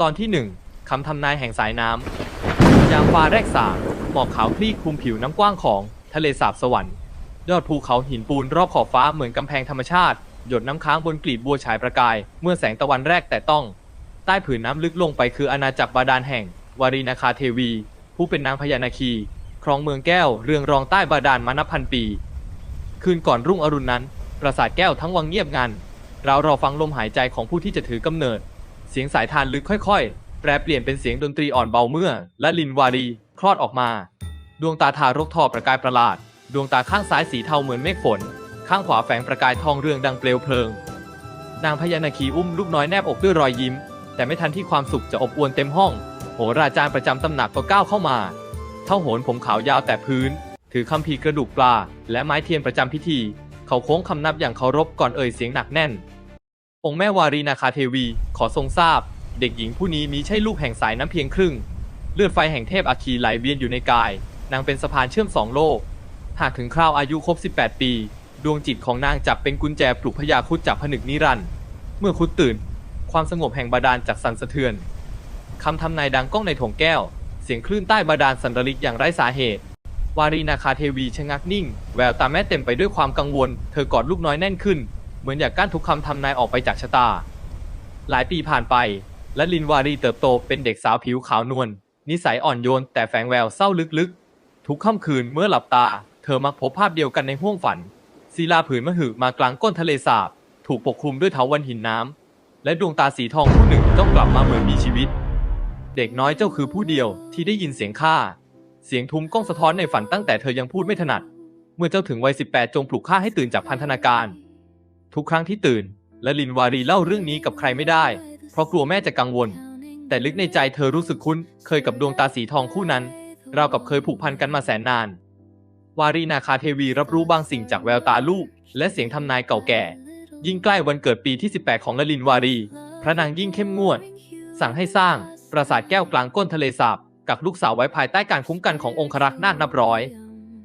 ตอนที่หนึ่งคำทำนายแห่งสายน้ำยามฟ้าแรกสางหมอกขาวคลี่คลุมผิวน้ำกว้างของทะเลสาบสวรรค์ ยอดภูเขาหินปูนรอบขอบฟ้าเหมือนกำแพงธรรมชาติ หยดน้ำค้างบนกลีบบัวฉายประกาย เมื่อแสงตะวันแรกแต่ต้อง ใต้ผืนน้ำลึกลงไปคืออาณาจักรบาดาลแห่ง วารีนาคาเทวี ผู้เป็นนางพญานาคี ครองเมืองแก้ว เรืองรองใต้บาดาลมานับพันปี คืนก่อนรุ่งอรุณนั้น ปราสาทแก้วทั้งวังเงียบงัน รารอฟังลมหายใจของผู้ที่จะถือกำเนิด เสียงสายทานลึกค่อยๆ แปรเปลี่ยนเป็นเสียงดนตรีอ่อนเบาเมื่อ และลินวารีคลอดออกมา ดวงตาทารกทอประกายประหลาด ดวงตาข้างซ้ายสีเทาเหมือนเมฆฝน ข้างขวาแฝงประกายทองเรืองดังเปลวเพลิง นางพญานาคีอุ้มลูกน้อยแนบอกด้วยรอยยิ้ม แต่ไม่ทันที่ความสุขจะอบอวลเต็มห้อง โหราจารย์ประจำตำหนักก็ก้าวเข้ามา เท่าโหนผมขาวยาวแต่พื้น ถือคัมภีร์กระดูกปลา และไม้เทียนประจำพิธี เขาโค้งคำนับอย่างเคารพก่อนเอ่ยเสียงหนักแน่น องค์แม่วารีนาคาเทวี ขอทรงทราบ เด็กหญิงผู้นี้มีใช่ลูกแห่งสายน้ำเพียงครึ่ง เลือดไฟแห่งเทพอาคีไหลเวียนอยู่ในกาย นางเป็นสะพานเชื่อมสองโลก หากถึงคราวอายุครบ 18 ปี ดวงจิตของนางจับเป็นกุญแจปลุกพญาคุดจากผนึกนิรันด์เมื่อคุดตื่น ความสงบแห่งบาดาลจากสั่นสะเทือนคำทำนายดังก้องในถงแก้ว เสียงคลื่นใต้บาดาลสันดลิกอย่างไร้สาเหตุ วารีนาคาเทวีชะงักนิ่ง แววตาแม่เต็มไปด้วยความกังวล เธอกอดลูกน้อยแน่นขึ้น เหมือนอยากกั้นทุกคำทำนายออกไปจากชะตา หลายปีผ่านไป และลินวารีเติบโตเป็นเด็กสาวผิวขาวนวลนิสัยอ่อนโยนแต่แฝงแววเศร้าลึกๆ ทุกค่ำคืนเมื่อหลับตา เธอมักพบภาพเดียวกันในห้วงฝันศิลาผืนมหึมากลางก้นทะเลสาบ ถูกปกคลุมด้วยเถาวันหินน้ำและดวงตาสีทองผู้หนึ่งต้องกลับมาเหมือนมีชีวิต เด็กน้อยเจ้าคือผู้เดียวที่ได้ยินเสียงข้าเสียงทุ้มก้องสะท้อนในฝันตั้งแต่เธอยังพูดไม่ถนัด เมื่อเจ้าถึงวัย18 จงปลุกข้าให้ตื่นจากพันธนาการ ทุกครั้งที่ตื่น และลินวารีเล่าเรื่องนี้กับใครไม่ได้ เพราะกลัวแม่จะกังวล แต่ลึกในใจเธอรู้สึกคุ้น เคยกับดวงตาสีทองคู่นั้น เรากับเคยผูกพันกันมาแสนนาน วารีนาคาเทวีรับรู้บางสิ่งจากแววตาลูก และเสียงทำนายเก่าแก่ ยิ่งใกล้วันเกิดปีที่ 18 ของละลินวารี พระนางยิ่งเข้มงวด สั่งให้สร้างปราสาทแก้วกลางก้นทะเลสาบกักลูกสาวไว้ภายใต้การคุ้มกันขององครักษ์นาคนับร้อย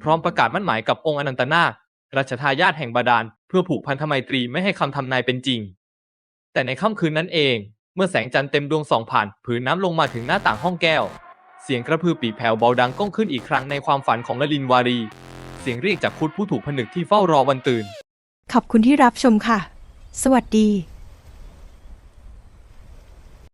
พร้อมประกาศมั่นหมายกับองค์อนันตนาค รัชทายาทแห่งบาดาลเพื่อผูกพันธไมตรีไม่ให้คำทำนายเป็นจริง แต่ในค่ำคืนนั้นเอง เมื่อแสงจันทร์เต็มดวงส่องผ่านผืนน้ำลงมาถึงหน้าต่างห้องแก้ว เสียงกระพือปีแผ่วเบาดังก้องขึ้นอีกครั้งในความฝันของละลินวารี เสียงเรียกจากคุดผู้ถูกผนึกที่เฝ้ารอวันตื่น ขอบคุณที่รับชมค่ะ สวัสดี